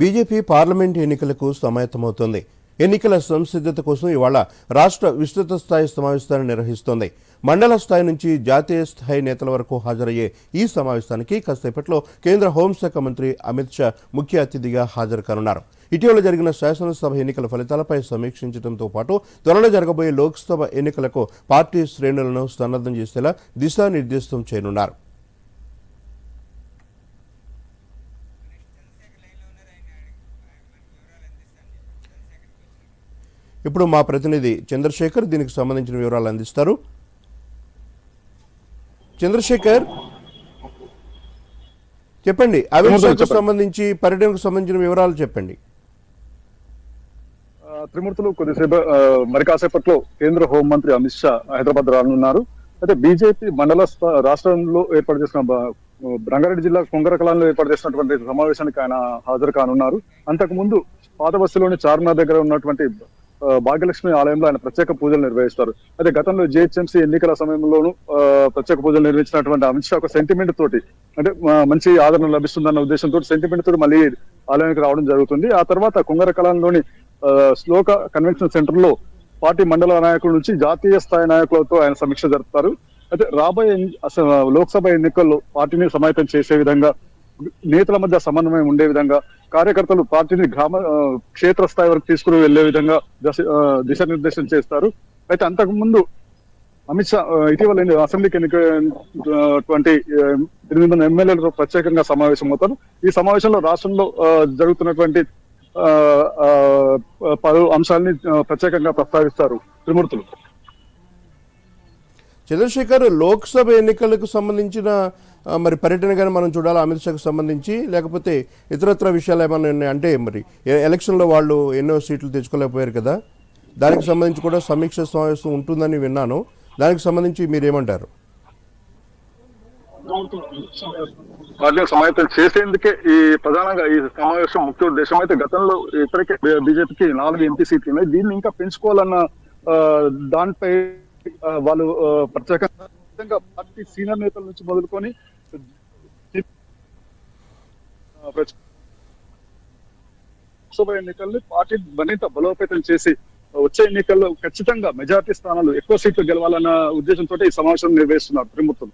BJP parliament ఎన్నికలకు సమాయత్తమవుతోంది. ఎన్నికల సంసిద్ధత కోసం ఇవాళ రాష్ట్ర విస్తృత స్థాయి సమావేశాన్ని నిర్వహిస్తోంది. మండల స్థాయి నుంచి జాతీయ స్థాయి నేతల వరకు హాజరయ్యే ఈ సమావేశానికి కాసేపట్లో కేంద్ర హోంశాఖ మంత్రి అమిత్ షా ముఖ్య అతిథిగా హాజరు కానున్నారు ఇటీవల జరిగిన శాసనసభ ఎన్నికల ఫలితాలపై సమీక్షించడంతో పాటు త్వరలో జరగబోయే లోక్సభ ఎన్నికలకు పార్టీ శ్రేణులను సన్నద్ధం చేసేలా దిశానిర్దేశం చేయనున్నారు. ఇప్పుడు మా ప్రతినిధి చంద్రశేఖర్ దీనికి సంబంధించిన వివరాలు అందిస్తారు. చంద్రశేఖర్ చెప్పండి. అవిశ్వాసకు సంబంధించి పర్యటనకు సంబంధించిన వివరాలు చెప్పండి. త్రిమూర్తులు కొద్దిసేపు మరి కాసేపట్లో కేంద్ర హోంమంత్రి అమిత్ షా హైదరాబాద్ రానున్నారు. అయితే బీజేపీ మండల రాష్ట్రంలో ఏర్పాటు చేసిన రంగారెడ్డి జిల్లా కొంగరకలాంలో ఏర్పాటు చేసినటువంటి సమావేశానికి ఆయన హాజరు కానున్నారు. అంతకు ముందు పాత బస్సులోని చార్మినార్ దగ్గర ఉన్నటువంటి భాగ్యలక్ష్మి ఆలయంలో ఆయన ప్రత్యేక పూజలు నిర్వహిస్తారు. అయితే గతంలో జిహెచ్ఎంసీ ఎన్నికల సమయంలోనూ ప్రత్యేక పూజలు నిర్వహించినటువంటి అమిత్ షా ఒక సెంటిమెంట్ తోటి అంటే మంచి ఆదరణ లభిస్తుందన్న ఉద్దేశంతో సెంటిమెంట్ తోటి మళ్ళీ ఆలయానికి రావడం జరుగుతుంది. ఆ తర్వాత కుంగరకలాంలోని ఆ, శ్లోక కన్వెన్షన్ సెంటర్లో పార్టీ మండల నాయకుల నుంచి జాతీయ స్థాయి నాయకులతో ఆయన సమీక్ష జరుపుతారు. అయితే రాబోయే లోక్సభ ఎన్నికల్లో పార్టీని సమాయత్తం చేసే విధంగా నేతల మధ్య సమన్వయం ఉండే విధంగా కార్యకర్తలు పార్టీని గ్రామ క్షేత్ర స్థాయి వరకు తీసుకుని వెళ్ళే విధంగా దశ ఆ, దిశానిర్దేశం చేస్తారు. అయితే అంతకు ముందు అమిత్ షా ఇటీవల అసెంబ్లీకి ఎన్నికటువంటి ఎనిమిది మంది ఎమ్మెల్యేలతో ప్రత్యేకంగా సమావేశం అవుతారు. ఈ సమావేశంలో రాష్ట్రంలో జరుగుతున్నటువంటి ఆ, పలు అంశాలని ప్రత్యేకంగా ప్రస్తావిస్తారు త్రిమూర్తులు. చంద్రశేఖర్ లోక్సభ ఎన్నికలకు సంబంధించిన మరి పర్యటన కానీ మనం చూడాలి అమిత్ షాకు సంబంధించి? లేకపోతే ఇతరత్ర విషయాలు ఏమైనా ఉన్నాయి? అంటే మరి ఎలక్షన్లో వాళ్ళు ఎన్నో సీట్లు తెచ్చుకోలేకపోయారు కదా? దానికి సంబంధించి కూడా సమీక్ష సమావేశం ఉంటుందని విన్నాను. దానికి సంబంధించి మీరు ఏమంటారు సమావేశం చేసేందుకే ఈ ప్రధానంగా ఈ సమావేశం ముఖ్య ఉద్దేశం అయితే గతంలో ఇప్పటికే బీజేపీకి నాలుగు ఎంపీ సీట్లు ఉన్నాయి. దీన్ని ఇంకా పెంచుకోవాలన్న దానిపై వాళ్ళు ప్రత్యేక ఖచ్చితంగా పార్టీ సీనియర్ నేతల నుంచి మొదలుకొని లోక్సభ ఎన్నికల్ని పార్టీ మరింత బలోపేతం చేసి వచ్చే ఎన్నికల్లో ఖచ్చితంగా మెజార్టీ స్థానాలు ఎక్కువ సీట్లు గెలవాలన్న ఉద్దేశంతో ఈ సమావేశం నిర్వహిస్తున్నారు త్రిమూర్తులు.